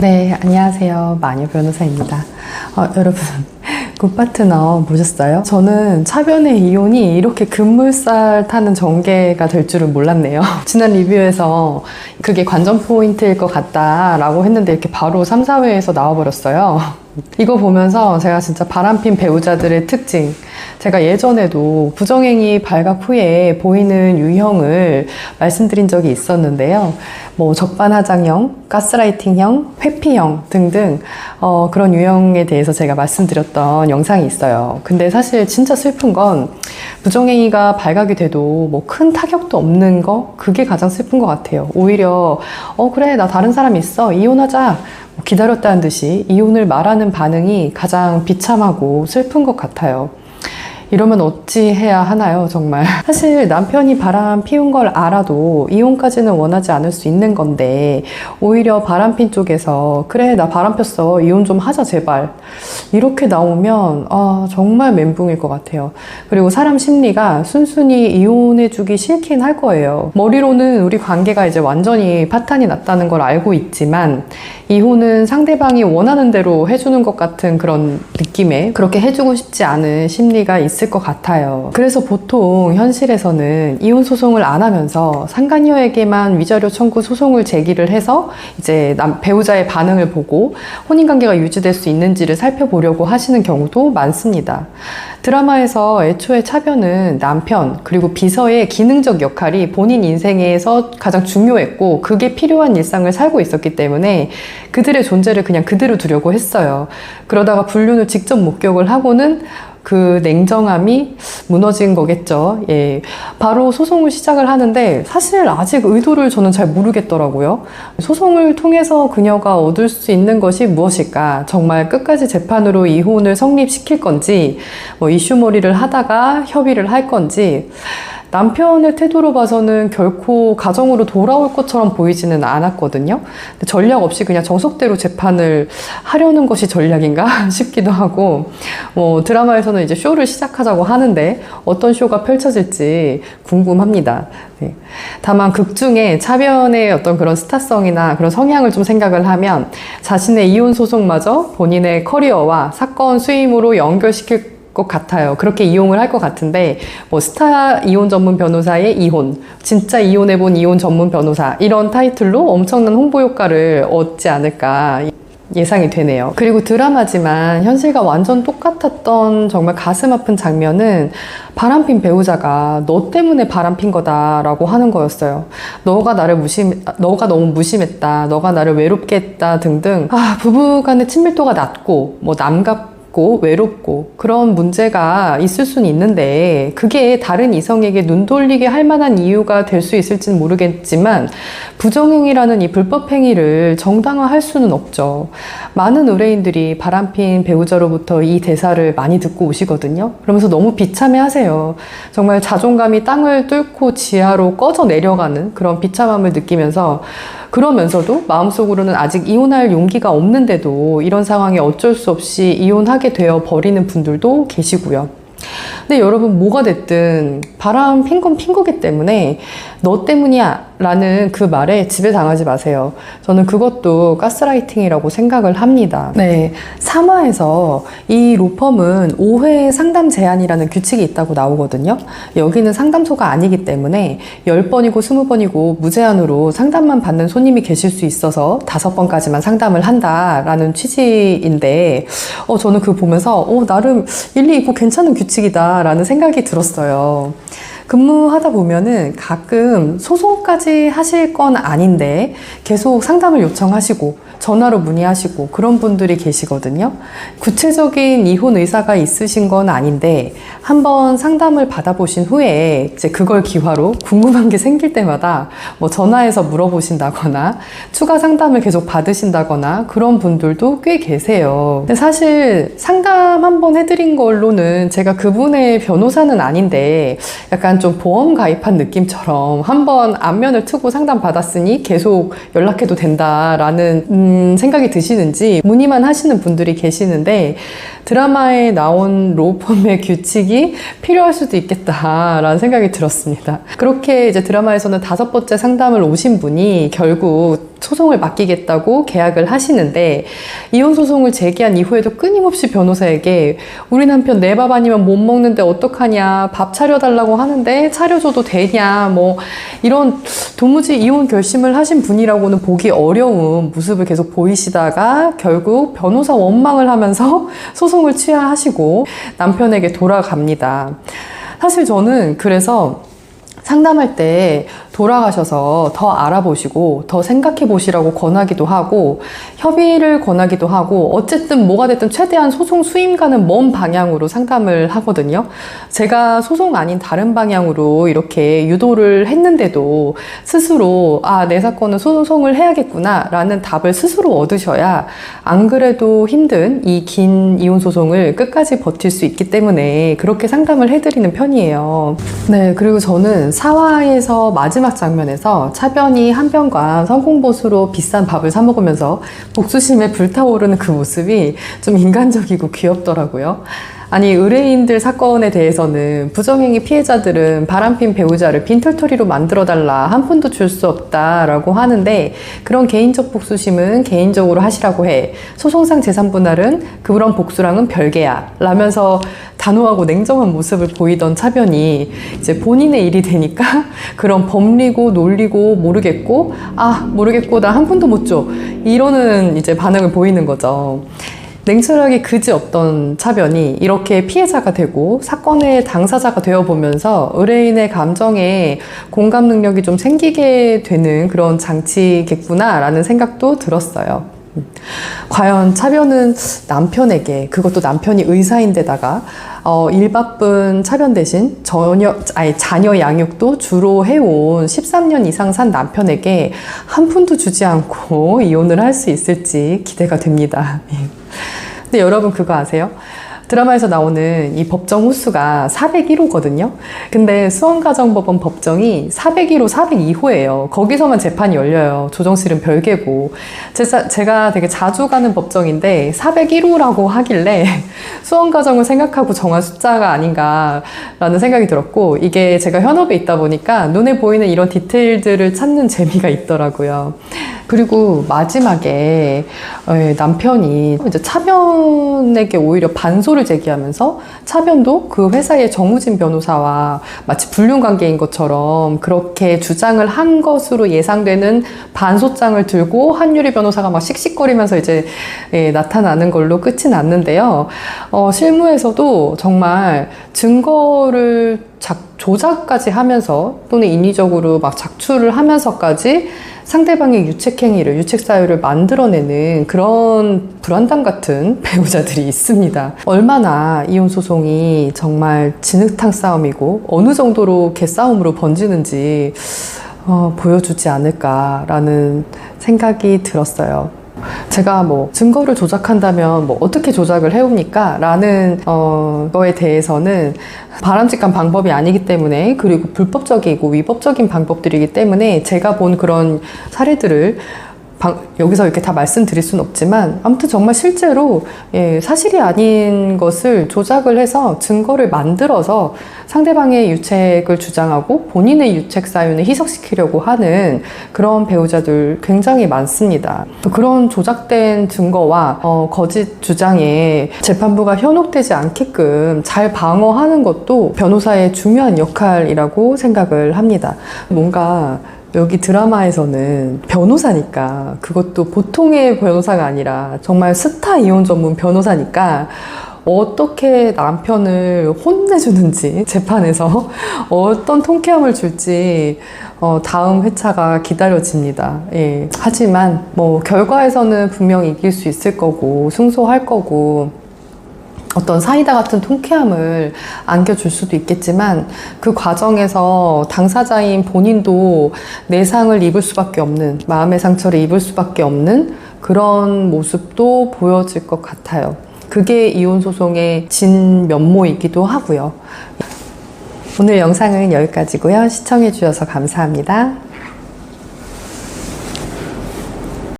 네, 안녕하세요. 마녀 변호사입니다. 어, 여러분, 굿파트너 보셨어요? 저는 차변의 이혼이 이렇게 급물살 타는 전개가 될 줄은 몰랐네요. 지난 리뷰에서 그게 관전 포인트일 것 같다라고 했는데 이렇게 바로 3, 4회에서 나와버렸어요. 이거 보면서 제가 진짜 바람핀 배우자들의 특징, 제가 예전에도 부정행위 발각 후에 보이는 유형을 말씀드린 적이 있었는데요. 뭐 적반하장형, 가스라이팅형, 회피형 등등 어, 그런 유형에 대해서 제가 말씀드렸던 영상이 있어요. 근데 사실 진짜 슬픈 건 부정행위가 발각이 돼도 뭐 큰 타격도 없는 거 그게 가장 슬픈 것 같아요. 오히려 어 그래 나 다른 사람 있어 이혼하자 뭐 기다렸다는 듯이 이혼을 말하는 반응이 가장 비참하고 슬픈 것 같아요. 이러면 어찌 해야 하나요, 정말. 사실 남편이 바람 피운 걸 알아도 이혼까지는 원하지 않을 수 있는 건데, 오히려 바람 핀 쪽에서, 그래, 나 바람 폈어. 이혼 좀 하자, 제발. 이렇게 나오면, 아, 정말 멘붕일 것 같아요. 그리고 사람 심리가 순순히 이혼해주기 싫긴 할 거예요. 머리로는 우리 관계가 이제 완전히 파탄이 났다는 걸 알고 있지만, 이혼은 상대방이 원하는 대로 해주는 것 같은 그런 느낌에 그렇게 해주고 싶지 않은 심리가 있을 것 같아요. 그래서 보통 현실에서는 이혼 소송을 안 하면서 상간녀에게만 위자료 청구 소송을 제기를 해서 이제 남, 배우자의 반응을 보고 혼인관계가 유지될 수 있는지를 살펴보려고 하시는 경우도 많습니다. 드라마에서 애초에 차변은 남편 그리고 비서의 기능적 역할이 본인 인생에서 가장 중요했고 그게 필요한 일상을 살고 있었기 때문에 그들의 존재를 그냥 그대로 두려고 했어요. 그러다가 불륜을 직접 목격을 하고는 그 냉정함이 무너진 거겠죠. 예. 바로 소송을 시작을 하는데 사실 아직 의도를 저는 잘 모르겠더라고요. 소송을 통해서 그녀가 얻을 수 있는 것이 무엇일까? 정말 끝까지 재판으로 이혼을 성립시킬 건지, 뭐 이슈몰이를 하다가 협의를 할 건지, 남편의 태도로 봐서는 결코 가정으로 돌아올 것처럼 보이지는 않았거든요. 전략 없이 그냥 정석대로 재판을 하려는 것이 전략인가 싶기도 하고, 뭐 드라마에서는 이제 쇼를 시작하자고 하는데 어떤 쇼가 펼쳐질지 궁금합니다. 네. 다만 극 중에 차변의 어떤 그런 스타성이나 그런 성향을 좀 생각을 하면 자신의 이혼 소송마저 본인의 커리어와 사건 수임으로 연결시킬 것 같아요. 그렇게 이용을 할 것 같은데, 뭐, 스타 이혼 전문 변호사의 이혼, 진짜 이혼해 본 이혼 전문 변호사, 이런 타이틀로 엄청난 홍보 효과를 얻지 않을까. 예상이 되네요. 그리고 드라마지만 현실과 완전 똑같았던 정말 가슴 아픈 장면은 바람핀 배우자가 너 때문에 바람핀 거다라고 하는 거였어요. 너가 나를 무심, 너가 너무 무심했다. 너가 나를 외롭게 했다. 등등. 아, 부부 간의 친밀도가 낮고, 뭐, 남과 고 외롭고 그런 문제가 있을 수는 있는데 그게 다른 이성에게 눈 돌리게 할 만한 이유가 될 수 있을지는 모르겠지만 부정행위라는 이 불법 행위를 정당화할 수는 없죠. 많은 의뢰인들이 바람핀 배우자로부터 이 대사를 많이 듣고 오시거든요. 그러면서 너무 비참해 하세요. 정말 자존감이 땅을 뚫고 지하로 꺼져 내려가는 그런 비참함을 느끼면서 그러면서도 마음속으로는 아직 이혼할 용기가 없는데도 이런 상황에 어쩔 수 없이 이혼하게 되어 버리는 분들도 계시고요. 근데 여러분 뭐가 됐든 바람 핀 건 핀 거기 때문에 너 때문이야 라는 그 말에 지배당하지 마세요. 저는 그것도 가스라이팅이라고 생각을 합니다. 네. 3화에서 이 로펌은 5회 상담 제한이라는 규칙이 있다고 나오거든요. 여기는 상담소가 아니기 때문에 10번이고 20번이고 무제한으로 상담만 받는 손님이 계실 수 있어서 5번까지만 상담을 한다라는 취지인데, 어, 저는 그거 보면서, 어, 나름 일리 있고 괜찮은 규칙이다라는 생각이 들었어요. 근무하다 보면은 가끔 소송까지 하실 건 아닌데 계속 상담을 요청하시고 전화로 문의하시고 그런 분들이 계시거든요. 구체적인 이혼 의사가 있으신 건 아닌데 한번 상담을 받아보신 후에 이제 그걸 기화로 궁금한 게 생길 때마다 뭐 전화해서 물어보신다거나 추가 상담을 계속 받으신다거나 그런 분들도 꽤 계세요. 근데 사실 상담 한번 해드린 걸로는 제가 그분의 변호사는 아닌데 약간 좀 보험 가입한 느낌처럼 한번 안면을 트고 상담 받았으니 계속 연락해도 된다라는 음, 생각이 드시는지 문의만 하시는 분들이 계시는데 드라마에 나온 로펌의 규칙이 필요할 수도 있겠다라는 생각이 들었습니다. 그렇게 이제 드라마에서는 다섯 번째 상담을 오신 분이 결국 소송을 맡기겠다고 계약을 하시는데 이혼 소송을 제기한 이후에도 끊임없이 변호사에게 우리 남편 내 밥 아니면 못 먹는데 어떡하냐 밥 차려달라고 하는데 차려줘도 되냐 뭐 이런 도무지 이혼 결심을 하신 분이라고는 보기 어려운 모습을 계속 보이시다가 결국 변호사 원망을 하면서 소송을 취하하시고 남편에게 돌아갑니다. 사실 저는 그래서 상담할 때 돌아가셔서 더 알아보시고 더 생각해 보시라고 권하기도 하고 협의를 권하기도 하고 어쨌든 뭐가 됐든 최대한 소송 수임가는 먼 방향으로 상담을 하거든요. 제가 소송 아닌 다른 방향으로 이렇게 유도를 했는데도 스스로 아, 내 사건은 소송을 해야겠구나 라는 답을 스스로 얻으셔야 안 그래도 힘든 이 긴 이혼 소송을 끝까지 버틸 수 있기 때문에 그렇게 상담을 해드리는 편이에요. 네, 그리고 저는 사화에서 마지막 장면에서 차변이 한편과 성공보수로 비싼 밥을 사 먹으면서 복수심에 불타오르는 그 모습이 좀 인간적이고 귀엽더라고요. 아니 의뢰인들 사건에 대해서는 부정행위 피해자들은 바람핀 배우자를 빈털터리로 만들어달라. 한 푼도 줄 수 없다라고 하는데 그런 개인적 복수심은 개인적으로 하시라고 해. 소송상 재산 분할은 그런 복수랑은 별개야. 라면서 단호하고 냉정한 모습을 보이던 차변이 이제 본인의 일이 되니까 그런 법리고 논리고 모르겠고 아 모르겠고 나 한 푼도 못 줘. 이러는 이제 반응을 보이는 거죠. 냉철하게 그지 없던 차변이 이렇게 피해자가 되고 사건의 당사자가 되어 보면서 의뢰인의 감정에 공감 능력이 좀 생기게 되는 그런 장치겠구나라는 생각도 들었어요. 음. 과연 차변은 남편에게 그것도 남편이 의사인데다가 어, 일 바쁜 차변 대신 전혀, 아니, 자녀 양육도 주로 해온 13년 이상 산 남편에게 한 푼도 주지 않고 이혼을 할 수 있을지 기대가 됩니다. 예. 근데 여러분 그거 아세요? 드라마에서 나오는 이 법정 호수가 401호거든요. 근데 수원가정법원 법정이 401호, 402호예요. 거기서만 재판이 열려요. 조정실은 별개고. 제가, 제가 되게 자주 가는 법정인데 401호라고 하길래 수원가정을 생각하고 정한 숫자가 아닌가라는 생각이 들었고 이게 제가 현업에 있다 보니까 눈에 보이는 이런 디테일들을 찾는 재미가 있더라고요. 그리고 마지막에 어, 남편이 이제 차변에게 오히려 반소 를 제기하면서 차변도 그 회사의 정우진 변호사와 마치 불륜 관계인 것처럼 그렇게 주장을 한 것으로 예상되는 반소장을 들고 한유리 변호사가 막 씩씩거리면서 이제 예, 나타나는 걸로 끝이 났는데요. 어, 실무에서도 정말 증거를 작, 조작까지 하면서 또는 인위적으로 막 작출을 하면서까지 상대방의 유책행위를, 유책사유를 만들어내는 그런 불안당 같은 배우자들이 있습니다. 얼마나 이혼소송이 정말 진흙탕 싸움이고 어느 정도로 개싸움으로 번지는지 어, 보여주지 않을까라는 생각이 들었어요. 제가 뭐 증거를 조작한다면 뭐 어떻게 조작을 해옵니까? 라는 어, 거에 대해서는 바람직한 방법이 아니기 때문에 그리고 불법적이고 위법적인 방법들이기 때문에 제가 본 그런 사례들을 방, 여기서 이렇게 다 말씀드릴 수는 없지만 아무튼 정말 실제로 예, 사실이 아닌 것을 조작을 해서 증거를 만들어서 상대방의 유책을 주장하고 본인의 유책 사유는 희석시키려고 하는 그런 배우자들 굉장히 많습니다. 그런 조작된 증거와 어, 거짓 주장에 재판부가 현혹되지 않게끔 잘 방어하는 것도 변호사의 중요한 역할이라고 생각을 합니다. 뭔가 여기 드라마에서는 변호사니까 그것도 보통의 변호사가 아니라 정말 스타 이혼 전문 변호사니까 어떻게 남편을 혼내주는지 재판에서 어떤 통쾌함을 줄지 어, 다음 회차가 기다려집니다. 예. 하지만 뭐 결과에서는 분명 이길 수 있을 거고 승소할 거고 어떤 사이다 같은 통쾌함을 안겨줄 수도 있겠지만 그 과정에서 당사자인 본인도 내상을 입을 수밖에 없는 마음의 상처를 입을 수밖에 없는 그런 모습도 보여질 것 같아요. 그게 이혼 소송의 진 면모이기도 하고요. 오늘 영상은 여기까지고요. 시청해주셔서 감사합니다.